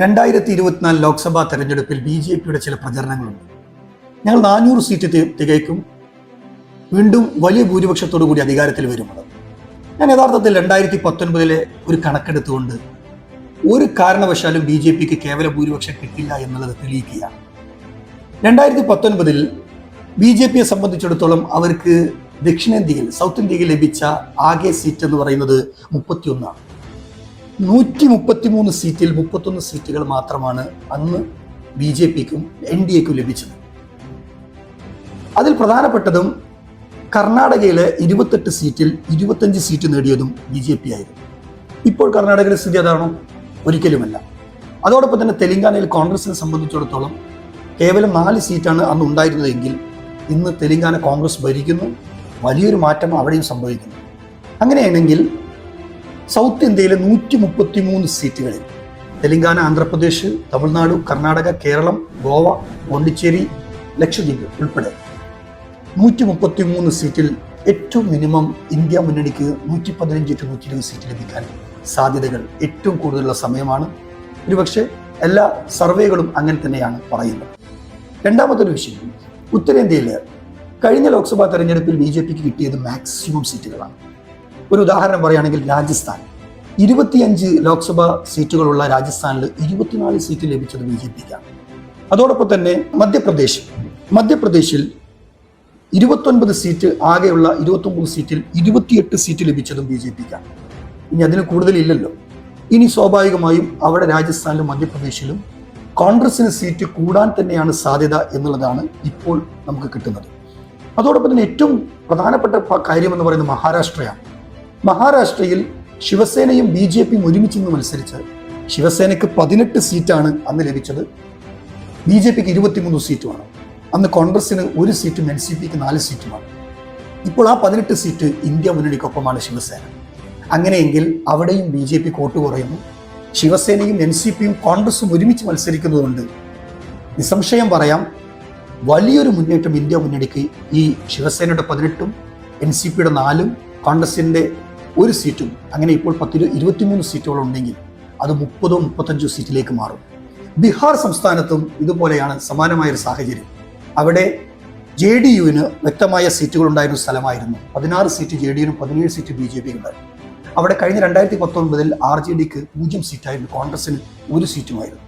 രണ്ടായിരത്തി ഇരുപത്തിനാല് ലോക്സഭാ തെരഞ്ഞെടുപ്പിൽ ബി ജെ പിയുടെ ചില പ്രചരണങ്ങളുണ്ട്. ഞങ്ങൾ നാനൂറ് സീറ്റ് തികയ്ക്കും. വീണ്ടും വലിയ ഭൂരിപക്ഷത്തോടു കൂടി അധികാരത്തിൽ വരുന്നത്. ഞാൻ യഥാർത്ഥത്തിൽ രണ്ടായിരത്തി പത്തൊൻപതിലെ ഒരു കണക്കെടുത്തുകൊണ്ട് ഒരു കാരണവശാലും ബി ജെ പിക്ക് കേവല ഭൂരിപക്ഷം കിട്ടില്ല എന്നുള്ളത് തെളിയിക്കുകയാണ്. രണ്ടായിരത്തി പത്തൊൻപതിൽ ബി ജെ പിയെ സംബന്ധിച്ചിടത്തോളം അവർക്ക് ദക്ഷിണേന്ത്യയിൽ സൗത്ത് ഇന്ത്യയിൽ ലഭിച്ച ആകെ സീറ്റ് എന്ന് പറയുന്നത് മുപ്പത്തിയൊന്നാണ്. നൂറ്റി മുപ്പത്തി മൂന്ന് സീറ്റിൽ മുപ്പത്തൊന്ന് സീറ്റുകൾ മാത്രമാണ് അന്ന് ബി ജെ പിക്കും എൻ ഡി എക്കും ലഭിച്ചത്. അതിൽ പ്രധാനപ്പെട്ടതും കർണാടകയിലെ ഇരുപത്തെട്ട് സീറ്റിൽ ഇരുപത്തഞ്ച് സീറ്റ് നേടിയതും ബി ജെ പി ആയിരുന്നു. ഇപ്പോൾ കർണാടകയിലെ സ്ഥിതി അതാണോ? ഒരിക്കലുമല്ല. അതോടൊപ്പം തന്നെ തെലങ്കാനയിൽ കോൺഗ്രസിനെ സംബന്ധിച്ചിടത്തോളം കേവലം നാല് സീറ്റാണ് അന്ന് ഉണ്ടായിരുന്നതെങ്കിൽ ഇന്ന് തെലങ്കാന കോൺഗ്രസ് ഭരിക്കുന്നു വലിയൊരു മാറ്റം അവിടെയും സംഭവിക്കുന്നു. അങ്ങനെയാണെങ്കിൽ സൗത്ത് ഇന്ത്യയിലെ നൂറ്റി മുപ്പത്തി മൂന്ന് സീറ്റുകളിൽ. തെലങ്കാന ആന്ധ്രാപ്രദേശ് തമിഴ്നാട് കർണാടക കേരളം ഗോവ പോണ്ടിച്ചേരി ലക്ഷദ്വീപ് ഉൾപ്പെടെ. നൂറ്റി മുപ്പത്തി മൂന്ന് സീറ്റിൽ ഏറ്റവും മിനിമം ഇന്ത്യ മുന്നണിക്ക് നൂറ്റി പതിനഞ്ച് ടു നൂറ്റി ഇരുപത് സീറ്റ് ലഭിക്കാൻ സാധ്യതകൾ ഏറ്റവും കൂടുതലുള്ള സമയമാണ്. ഒരുപക്ഷെ എല്ലാ സർവേകളും അങ്ങനെ തന്നെയാണ് പറയുന്നത്. രണ്ടാമത്തെ ഒരു വിഷയം ഉത്തരേന്ത്യയിൽ കഴിഞ്ഞ ലോക്സഭാ തെരഞ്ഞെടുപ്പിൽ ബി ജെ പിക്ക് കിട്ടിയത് മാക്സിമം സീറ്റുകളാണ്. ഒരു ഉദാഹരണം പറയുകയാണെങ്കിൽ രാജസ്ഥാൻ. ഇരുപത്തിയഞ്ച് ലോക്സഭാ സീറ്റുകളുള്ള രാജസ്ഥാനിൽ ഇരുപത്തിനാല് സീറ്റ് ലഭിച്ചത് ബി ജെ പിക്കാണ്. അതോടൊപ്പം തന്നെ മധ്യപ്രദേശ്. മധ്യപ്രദേശിൽ ഇരുപത്തൊൻപത് സീറ്റ് ആകെയുള്ള ഇരുപത്തൊമ്പത് സീറ്റിൽ ഇരുപത്തിയെട്ട് സീറ്റ് ലഭിച്ചതും ബി ജെ പിക്കാണ്. ഇനി അതിന് കൂടുതലില്ലല്ലോ. ഇനി സ്വാഭാവികമായും അവിടെ രാജസ്ഥാനിലും മധ്യപ്രദേശിലും കോൺഗ്രസിന് സീറ്റ് കൂടാൻ തന്നെയാണ് സാധ്യത എന്നുള്ളതാണ് ഇപ്പോൾ നമുക്ക് കിട്ടുന്നത്. അതോടൊപ്പം തന്നെ ഏറ്റവും പ്രധാനപ്പെട്ട കാര്യം എന്ന് പറയുന്നത് മഹാരാഷ്ട്രയാണ്. മഹാരാഷ്ട്രയിൽ ശിവസേനയും ബി ജെ പിയും ഒരുമിച്ച് നിന്ന് മത്സരിച്ച് ശിവസേനയ്ക്ക് പതിനെട്ട് സീറ്റാണ് അന്ന് ലഭിച്ചത്. ബി ജെ പിക്ക് ഇരുപത്തിമൂന്ന് സീറ്റുമാണ്. അന്ന് കോൺഗ്രസിന് ഒരു സീറ്റും എൻ സി പിക്ക് നാല് സീറ്റുമാണ്. ഇപ്പോൾ ആ പതിനെട്ട് സീറ്റ് ഇന്ത്യ മുന്നണിക്കൊപ്പമാണ് ശിവസേന. അങ്ങനെയെങ്കിൽ അവിടെയും ബി ജെ പി കോട്ട് കുറയുന്നു. ശിവസേനയും എൻ സി പിയും കോൺഗ്രസും ഒരുമിച്ച് മത്സരിക്കുന്നതുകൊണ്ട് നിസ്സംശയം പറയാം വലിയൊരു മുന്നേറ്റം ഇന്ത്യ മുന്നണിക്ക് ഈ ശിവസേനയുടെ പതിനെട്ടും എൻ സി പിയുടെ നാലും കോൺഗ്രസിന്റെ ഒരു സീറ്റും അങ്ങനെ ഇപ്പോൾ പത്തിരു ഇരുപത്തിമൂന്ന് സീറ്റുകൾ ഉണ്ടെങ്കിൽ അത് മുപ്പതോ മുപ്പത്തഞ്ചോ സീറ്റിലേക്ക് മാറും. ബീഹാർ സംസ്ഥാനത്തും ഇതുപോലെയാണ് സമാനമായ ഒരു സാഹചര്യം. അവിടെ ജെ ഡി യുവിന് വ്യക്തമായ സീറ്റുകൾ ഉണ്ടായിരുന്ന സ്ഥലമായിരുന്നു. പതിനാറ് സീറ്റ് ജെ ഡി യുനും പതിനേഴ് സീറ്റ് ബി ജെ പി ഉണ്ടായിരുന്നു. അവിടെ കഴിഞ്ഞ രണ്ടായിരത്തി പത്തൊൻപതിൽ ആർ ജെ ഡിക്ക് പൂജ്യം സീറ്റായിരുന്നു. കോൺഗ്രസിന് ഒരു സീറ്റുമായിരുന്നു.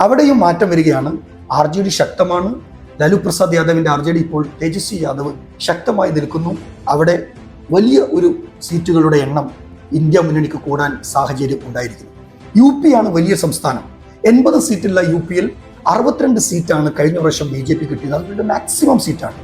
അവിടെയും മാറ്റം വരികയാണ്. ആർ ജെ ഡി ശക്തമാണ്. ലാലു പ്രസാദ് യാദവിന്റെ ആർ ജെ ഡി ഇപ്പോൾ തേജസ്വി യാദവ് ശക്തമായി നിൽക്കുന്നു. അവിടെ വലിയ ഒരു സീറ്റുകളുടെ എണ്ണം ഇന്ത്യ മുന്നണിക്ക് കൂടാൻ സാഹചര്യം ഉണ്ടായിരിക്കുന്നു. യു പി ആണ് വലിയ സംസ്ഥാനം. എൺപത് സീറ്റുള്ള യു പിയിൽ അറുപത്തിരണ്ട് സീറ്റാണ് കഴിഞ്ഞ വർഷം ബി ജെ പി കിട്ടിയത്. അവരുടെ മാക്സിമം സീറ്റാണ്.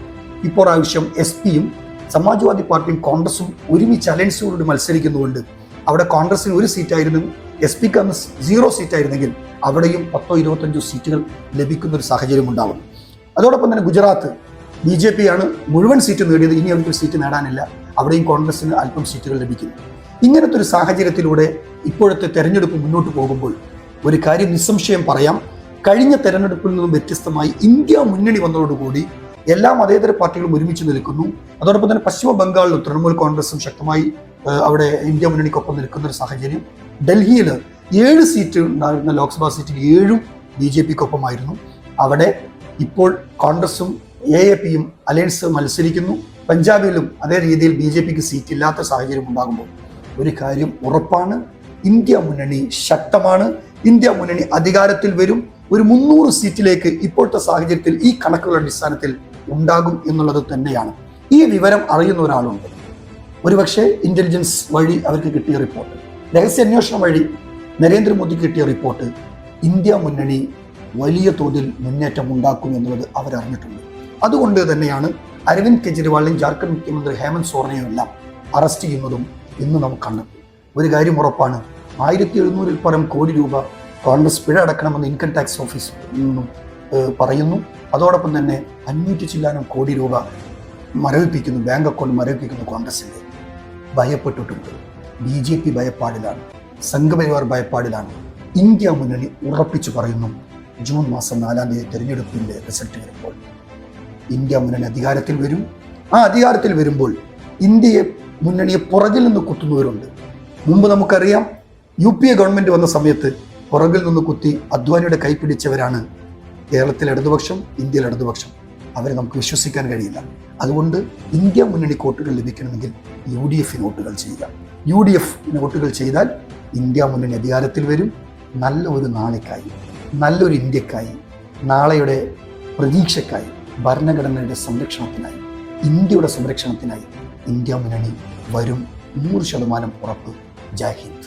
ഇപ്പോൾ ആവശ്യം എസ് പിയും സമാജ്വാദി പാർട്ടിയും കോൺഗ്രസും ഒരുമിച്ച് അലയൻസുകളോട് മത്സരിക്കുന്നതുകൊണ്ട് അവിടെ കോൺഗ്രസിന് ഒരു സീറ്റായിരുന്നു എസ് പിക്ക് അന്ന് സീറോ സീറ്റായിരുന്നെങ്കിൽ അവിടെയും പത്തോ ഇരുപത്തഞ്ചോ സീറ്റുകൾ ലഭിക്കുന്ന ഒരു സാഹചര്യം ഉണ്ടാവും. അതോടൊപ്പം തന്നെ ഗുജറാത്ത് ബി ജെ പി ആണ് മുഴുവൻ സീറ്റ് നേടിയത്. ഇനി അവർക്ക് സീറ്റ് നേടാനില്ല. അവിടെയും കോൺഗ്രസിന് അല്പം സീറ്റുകൾ ലഭിക്കുന്നു ഇങ്ങനത്തെ ഒരു സാഹചര്യത്തിലൂടെ ഇപ്പോഴത്തെ തെരഞ്ഞെടുപ്പ് മുന്നോട്ട് പോകുമ്പോൾ ഒരു കാര്യം നിസ്സംശയം പറയാം. കഴിഞ്ഞ തെരഞ്ഞെടുപ്പിൽ നിന്നും വ്യത്യസ്തമായി ഇന്ത്യ മുന്നണി വന്നതോടുകൂടി എല്ലാ മതേതര പാർട്ടികളും ഒരുമിച്ച് നിൽക്കുന്നു. അതോടൊപ്പം തന്നെ പശ്ചിമ ബംഗാളിലും തൃണമൂൽ കോൺഗ്രസും ശക്തമായി അവിടെ ഇന്ത്യ മുന്നണിക്കൊപ്പം നിൽക്കുന്ന ഒരു സാഹചര്യം. ഡൽഹിയിൽ ഏഴ് സീറ്റ് ഉണ്ടായിരുന്ന ലോക്സഭാ സീറ്റിൽ ഏഴും ബി ജെ പിക്കൊപ്പമായിരുന്നു. അവിടെ ഇപ്പോൾ കോൺഗ്രസും എ എ പിയും അലയൻസ് മത്സരിക്കുന്നു. പഞ്ചാബിലും അതേ രീതിയിൽ ബി ജെ പിക്ക് സീറ്റ് ഇല്ലാത്ത സാഹചര്യം ഉണ്ടാകുമ്പോൾ ഒരു കാര്യം ഉറപ്പാണ്. ഇന്ത്യ മുന്നണി ശക്തമാണ്. ഇന്ത്യ മുന്നണി അധികാരത്തിൽ വരും. ഒരു മുന്നൂറ് സീറ്റിലേക്ക് ഇപ്പോഴത്തെ സാഹചര്യത്തിൽ ഈ കണക്കുകളുടെ അടിസ്ഥാനത്തിൽ ഉണ്ടാകും എന്നുള്ളത് തന്നെയാണ്. ഈ വിവരം അറിയുന്ന ഒരാളുണ്ട്. ഒരുപക്ഷെ ഇന്റലിജൻസ് വഴി അവർക്ക് കിട്ടിയ റിപ്പോർട്ട് രഹസ്യാന്വേഷണം വഴി നരേന്ദ്രമോദിക്ക് കിട്ടിയ റിപ്പോർട്ട് ഇന്ത്യ മുന്നണി വലിയ തോതിൽ മുന്നേറ്റം ഉണ്ടാക്കും എന്നുള്ളത് അവരറിഞ്ഞിട്ടുണ്ട്. അതുകൊണ്ട് തന്നെയാണ് അരവിന്ദ് കെജ്രിവാളിനെയും ജാർഖണ്ഡ് മുഖ്യമന്ത്രി ഹേമന്ത് സോറനെയും എല്ലാം അറസ്റ്റ് ചെയ്യുന്നതും ഇന്ന് നമുക്ക് കണ്ടെത്തി ഒരു കാര്യം ഉറപ്പാണ്. ആയിരത്തി എഴുന്നൂറിൽ പരം കോടി രൂപ കോൺഗ്രസ് പിഴ അടക്കണമെന്ന് ഇൻകം ടാക്സ് ഓഫീസ് നിന്നും പറയുന്നു. അതോടൊപ്പം തന്നെ അഞ്ഞൂറ്റി ചില്ലാനം കോടി രൂപ മരവിപ്പിക്കുന്നു ബാങ്ക് അക്കൗണ്ട് മരവിപ്പിക്കുന്നു കോൺഗ്രസിന്റെ. ഭയപ്പെട്ടിട്ടുണ്ട്. ബി ജെ പി ഭയപ്പാടിലാണ്. സംഘപരിവാർ ഭയപ്പാടിലാണ്. ഇന്ത്യ മുന്നണി ഉറപ്പിച്ചു പറയുന്നു ജൂൺ മാസം നാലാം തീയതി തെരഞ്ഞെടുപ്പിന്റെ റിസൾട്ട് വരുമ്പോൾ. ഇന്ത്യ മുന്നണി അധികാരത്തിൽ വരും. ആ അധികാരത്തിൽ വരുമ്പോൾ ഇന്ത്യയെ മുന്നണിയെ പുറകിൽ നിന്ന് കുത്തുന്നവരുണ്ട്. മുമ്പ് നമുക്കറിയാം യു പി എ ഗവൺമെന്റ് വന്ന സമയത്ത് പുറകിൽ നിന്ന് കുത്തി അദ്വാനിയുടെ കൈ പിടിച്ചവരാണ് കേരളത്തിലെ ഇടതുപക്ഷം ഇന്ത്യയിലെ ഇടതുപക്ഷം. അവരെ നമുക്ക് വിശ്വസിക്കാൻ കഴിയില്ല. അതുകൊണ്ട് ഇന്ത്യ മുന്നണി വോട്ടുകൾ ലഭിക്കണമെങ്കിൽ യു ഡി എഫിന് വോട്ടുകൾ ചെയ്യുക. യു ഡി എഫ് വോട്ടുകൾ ചെയ്താൽ ഇന്ത്യ മുന്നണി അധികാരത്തിൽ വരും. നല്ല ഒരു നാളേക്കായി നല്ലൊരു ഇന്ത്യക്കായി നാളെയുടെ പ്രതീക്ഷയ്ക്കായി ഭരണഘടനയുടെ സംരക്ഷണത്തിനായി ഇന്ത്യയുടെ സംരക്ഷണത്തിനായി ഇന്ത്യ മുന്നണി വരും നൂറ് ശതമാനം ഉറപ്പ്. ജയ് ഹിന്ദ്.